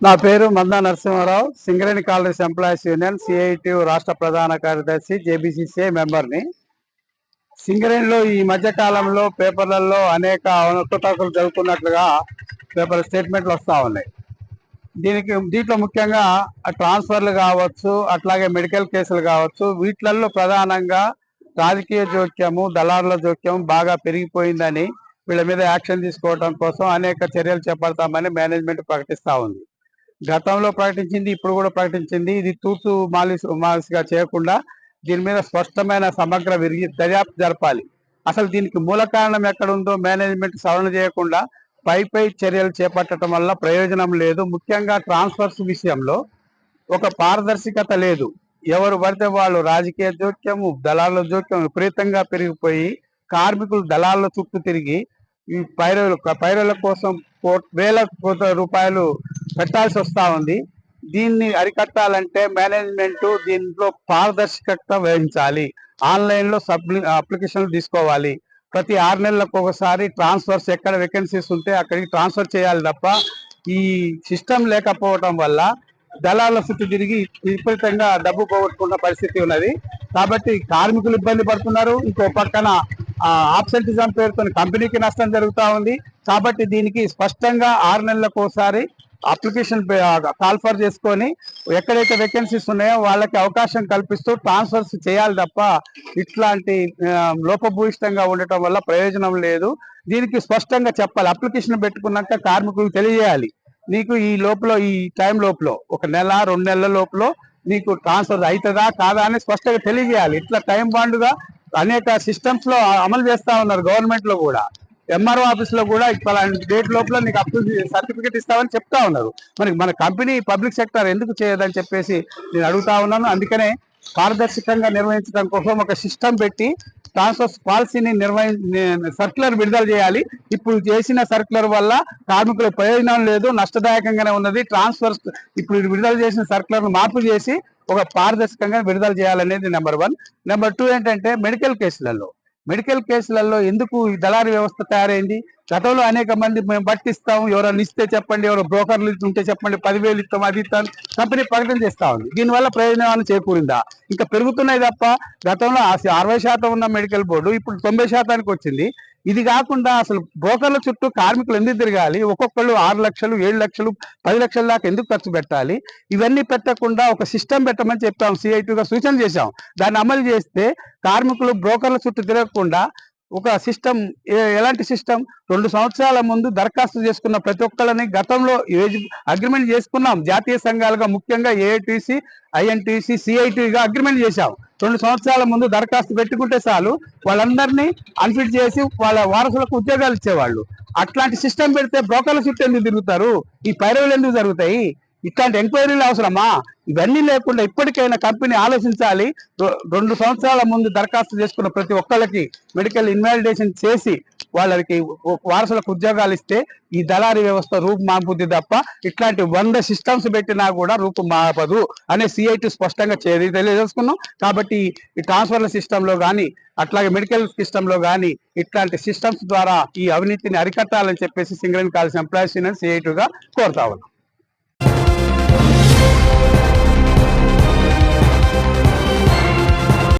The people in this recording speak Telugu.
నా పేరు Manda Narasimharao Singareni colonies employees union CIT రాష్ట్ర ప్రధాన కార్యదర్శి జేబీసీసీఐ మెంబర్ని. సింగరేణిలో ఈ మధ్య కాలంలో పేపర్లలో అనేక అవకతవకలు జరుగుతున్నట్లుగా పేపర్ స్టేట్మెంట్లు వస్తూ ఉన్నాయి. దీనికి దీంట్లో ముఖ్యంగా ట్రాన్స్ఫర్లు కావచ్చు అట్లాగే మెడికల్ కేసులు కావచ్చు వీటిలలో ప్రధానంగా రాజకీయ జోక్యము దళారుల జోక్యం బాగా పెరిగిపోయిందని వీళ్ళ మీద యాక్షన్ తీసుకోవడం కోసం అనేక చర్యలు చేపడతామని మేనేజ్మెంట్ ప్రకటిస్తూ ఉంది. గతంలో ప్రకటించింది ఇప్పుడు కూడా ప్రకటించింది. ఇది తూర్పు మాలిస్ మాలిస్గా చేయకుండా దీని మీద స్పష్టమైన సమగ్ర విరిగి దర్యాప్తు జరపాలి. అసలు దీనికి మూల కారణం ఎక్కడుందో మేనేజ్మెంట్ సవరణ చేయకుండా పై పై చర్యలు చేపట్టడం వల్ల ప్రయోజనం లేదు. ముఖ్యంగా ట్రాన్స్ఫర్స్ విషయంలో ఒక పారదర్శకత లేదు. ఎవరు పడితే వాళ్ళు రాజకీయ జోక్యము దళాల జోక్యం విపరీతంగా పెరిగిపోయి కార్మికులు దళాల చుట్టూ తిరిగి ఈ పైరల పైరవుల కోసం వేల కోట్ల రూపాయలు పెట్టాల్సి వస్తా ఉంది. దీన్ని అరికట్టాలంటే మేనేజ్మెంట్ దీంట్లో పారదర్శకత వహించాలి. ఆన్లైన్లో సబ్మి అప్లికేషన్లు తీసుకోవాలి. ప్రతి ఆరు నెలలకు ఒకసారి ట్రాన్స్ఫర్స్ ఎక్కడ వేకెన్సీస్ ఉంటే అక్కడికి ట్రాన్స్ఫర్ చేయాలి తప్ప ఈ సిస్టమ్ లేకపోవడం వల్ల దళాల చుట్టూ తిరిగి విపరీతంగా డబ్బు పోగొట్టుకున్న పరిస్థితి ఉన్నది. కాబట్టి కార్మికులు ఇబ్బంది పడుతున్నారు. ఇంకో పక్కన ఆబ్సెంటిజం పేరుతో కంపెనీకి నష్టం జరుగుతూ ఉంది. కాబట్టి దీనికి స్పష్టంగా ఆరు నెలలకు ఒకసారి అప్లికేషన్ కాల్ఫర్ చేసుకొని ఎక్కడైతే వేకెన్సీస్ ఉన్నాయో వాళ్ళకి అవకాశం కల్పిస్తూ ట్రాన్స్ఫర్స్ చేయాలి తప్ప ఇట్లాంటి లోపభూయిష్టంగా ఉండటం వల్ల ప్రయోజనం లేదు. దీనికి స్పష్టంగా చెప్పాలి. అప్లికేషన్ పెట్టుకున్నాక కార్మికులకు తెలియజేయాలి. నీకు ఈ లోపల ఈ టైం లోపల ఒక నెల రెండు నెలల లోపల నీకు ట్రాన్స్ఫర్ అవుతుందా కాదా అని స్పష్టంగా తెలియజేయాలి. ఇట్లా టైం బాండ్గా అనేక సిస్టమ్స్లో అమలు చేస్తా ఉన్నారు గవర్నమెంట్లో కూడా. ఎంఆర్ఓ ఆఫీస్లో కూడా పలాంటి డేట్ లోపల నీకు అప్పు సర్టిఫికేట్ ఇస్తామని చెప్తా ఉన్నారు. మనకి మన కంపెనీ పబ్లిక్ సెక్టర్ ఎందుకు చేయదని చెప్పేసి నేను అడుగుతా ఉన్నాను. అందుకనే పారదర్శకంగా నిర్వహించడం కోసం ఒక సిస్టమ్ పెట్టి ట్రాన్స్ఫర్ పాలసీని నిర్వహి సర్క్యులర్ విడుదల చేయాలి. ఇప్పుడు చేసిన సర్క్యులర్ వల్ల కార్మికుల ప్రయోజనం లేదు నష్టదాయకంగానే ఉన్నది. ట్రాన్స్ఫర్ ఇప్పుడు విడుదల చేసిన సర్క్యులర్ను మార్పు చేసి ఒక పారదర్శకంగా విడుదల చేయాలనేది నెంబర్ వన్ నెంబర్ టూ ఏంటంటే మెడికల్ కేసులలో మెడికల్ కేసులలో ఎందుకు దళారీ వ్యవస్థ తయారైంది? గతంలో అనేక మంది మేము పట్టిస్తాం ఎవరైనా ఇస్తే చెప్పండి. ఎవరో బ్రోకర్లు ఉంటే చెప్పండి. పదివేలు ఇస్తాం అది ఇస్తాం కంపెనీ ప్రకటన చేస్తా ఉంది. దీనివల్ల ప్రయోజనాలు చేకూరిందా? ఇంకా పెరుగుతున్నాయి తప్ప గతంలో అరవై శాతం ఉన్న మెడికల్ బోర్డు ఇప్పుడు తొంభై శాతానికి వచ్చింది. ఇది కాకుండా అసలు బ్రోకర్ల చుట్టూ కార్మికులు ఎందుకు తిరగాలి? ఒక్కొక్కళ్ళు ఆరు లక్షలు ఏడు లక్షలు పది లక్షల దాకా ఎందుకు ఖర్చు పెట్టాలి? ఇవన్నీ పెట్టకుండా ఒక సిస్టమ్ పెట్టమని చెప్పాం సిఐటిగా సూచన చేశాం. దాన్ని అమలు చేస్తే కార్మికులు బ్రోకర్ల చుట్టూ తిరగకుండా ఒక సిస్టమ్ ఎలాంటి సిస్టమ్ రెండు సంవత్సరాల ముందు దరఖాస్తు చేసుకున్న ప్రతి ఒక్కళ్ళని గతంలో అగ్రిమెంట్ చేసుకున్నాం. జాతీయ సంఘాలుగా ముఖ్యంగా ఏఐటీసీ ఐఎన్టీసీ సిఐటిగా అగ్రిమెంట్ చేశాం. రెండు సంవత్సరాల ముందు దరఖాస్తు పెట్టుకుంటే చాలు. వాళ్ళందరినీ అన్ఫిట్ చేసి వాళ్ళ వారసులకు ఉద్యోగాలు ఇచ్చేవాళ్ళు. అట్లాంటి సిస్టమ్ పెడితే బ్రోకర్ల చుట్టూ ఎందుకు తిరుగుతారు? ఈ పైరవులు ఎందుకు జరుగుతాయి? ఇట్లాంటి ఎంక్వైరీలు అవసరమా? ఇవన్నీ లేకుండా ఇప్పటికైనా కంపెనీ ఆలోచించాలి. రెండు సంవత్సరాల ముందు దరఖాస్తు చేసుకున్న ప్రతి ఒక్కళ్ళకి మెడికల్ ఇన్వాలిడేషన్ చేసి వాళ్ళకి వారసులకు ఉద్యోగాలు ఇస్తే ఈ దళారీ వ్యవస్థ రూపు మాపుద్ది తప్ప ఇట్లాంటి వంద సిస్టమ్స్ పెట్టినా కూడా రూపు మాపదు అనే సిఐటి స్పష్టంగా తెలియజేసుకున్నాం. కాబట్టి ఈ ట్రాన్స్ఫర్ల సిస్టంలో కానీ అట్లాగే మెడికల్ సిస్టంలో కానీ ఇట్లాంటి సిస్టమ్స్ ద్వారా ఈ అవినీతిని అరికట్టాలని చెప్పేసి సింగరేణి కాలేజ్ ఎంప్లాయీస్ యూనియన్ సిఐటిగా కోరుతా ఉన్నాం.